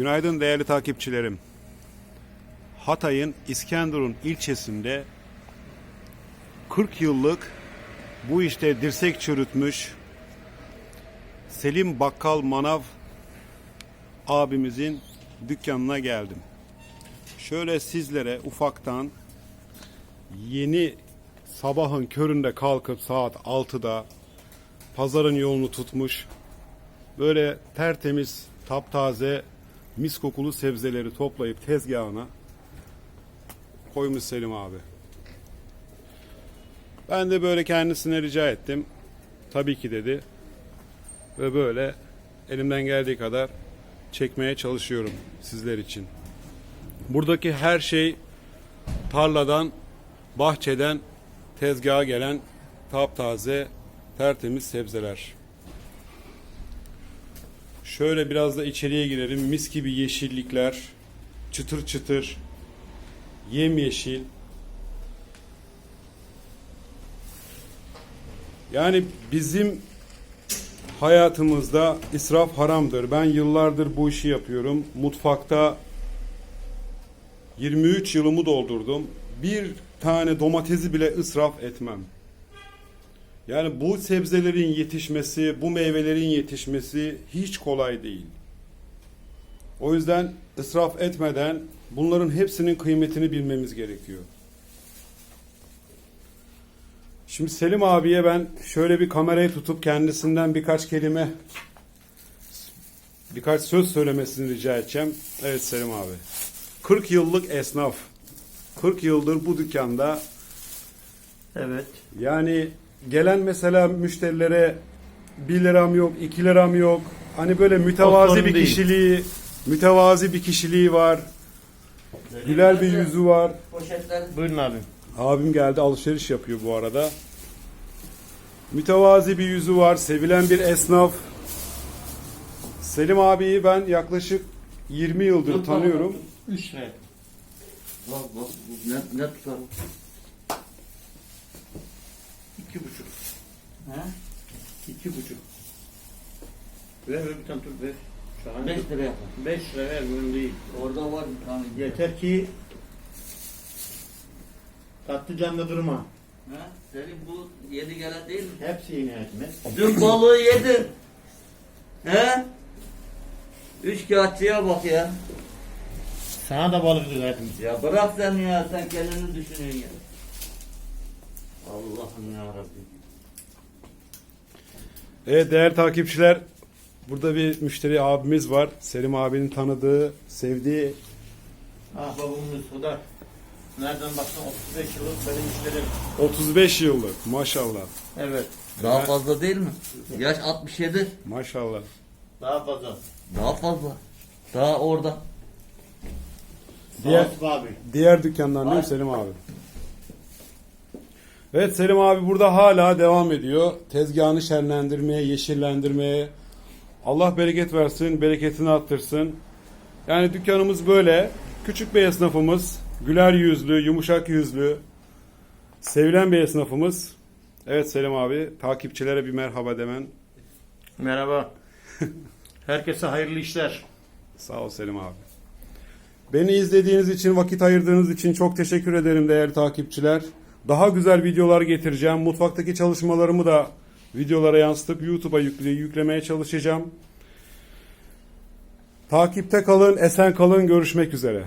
Günaydın değerli takipçilerim. Hatay'ın İskenderun ilçesinde 40 yıllık bu işte dirsek çürütmüş Selim Bakkal Manav abimizin dükkanına geldim. Şöyle sizlere ufaktan yeni sabahın köründe kalkıp saat 6'da pazarın yolunu tutmuş böyle tertemiz, taptaze, mis kokulu sebzeleri toplayıp tezgahına koymuş Selim abi. Ben de böyle kendisine rica ettim. Tabii ki dedi. Ve böyle elimden geldiği kadar çekmeye çalışıyorum sizler için. Buradaki her şey tarladan, bahçeden tezgaha gelen taptaze, tertemiz sebzeler. Şöyle biraz da içeriye girelim. Mis gibi yeşillikler, çıtır çıtır, yemyeşil. Yani bizim hayatımızda israf haramdır. Ben yıllardır bu işi yapıyorum. Mutfakta 23 yılımı doldurdum. Bir tane domatesi bile israf etmem. Yani bu sebzelerin yetişmesi, bu meyvelerin yetişmesi hiç kolay değil. O yüzden israf etmeden bunların hepsinin kıymetini bilmemiz gerekiyor. Şimdi Selim abiye ben şöyle bir kamerayı tutup kendisinden birkaç kelime birkaç söz söylemesini rica edeceğim. Evet Selim abi. 40 yıllık esnaf. 40 yıldır bu dükkanda Evet. yani gelen mesela müşterilere 1 liram yok, 2 liram yok. Hani böyle mütevazi bir değil. kişiliği, mütevazi bir kişiliği var. Güler bir yüzü var. Poşetler Buyurun abi. Abim geldi alışveriş yapıyor bu arada. Mütevazi bir yüzü var, sevilen bir esnaf. Selim abiyi ben yaklaşık 20 yıldır tanıyorum. 3 lira. bak bak ne, ne tutar? İki buçuk. He? İki buçuk. Ver ver bir tane tut ver. Şahane. 5 lira yapar. Beş lira ver bunun değil. Orada var bir tane. Yeter ki tatlı canlı durma. He? Senin bu yeni gelen değil mi? Hepsi yine etmez. Dün balığı yedin. He? Üç kağıtçıya bak ya. Sana da balık düzelttim. Ya bırak sen ya sen kendini düşünüyorsun ya. Allah'ım ya Rabbi. Evet değerli takipçiler, burada bir müşteri abimiz var. Selim abinin tanıdığı, sevdiği. Ah babamın o da. Nereden baksan 35 yıllık benim müşterim. 35 yıllık maşallah. Evet. Daha Evet. fazla değil mi? Yaş 67. Maşallah. Daha fazla. Daha fazla. Daha orada. Diğer- Diğer... abi. Diğer dükkandan değil mi. Selim abi? Evet Selim abi burada hala devam ediyor. Tezgahını şenlendirmeye, yeşillendirmeye. Allah bereket versin, bereketini arttırsın. Yani dükkanımız böyle. Küçük bir esnafımız. Güler yüzlü, yumuşak yüzlü. Sevilen bir esnafımız. Evet Selim abi, takipçilere bir merhaba demen. Merhaba. Herkese hayırlı işler. Sağ ol Selim abi. Beni izlediğiniz için, vakit ayırdığınız için çok teşekkür ederim değerli takipçiler. Daha güzel videolar getireceğim. Mutfaktaki çalışmalarımı da videolara yansıtıp YouTube'a yükle, yüklemeye çalışacağım. Takipte kalın, esen kalın. Görüşmek üzere.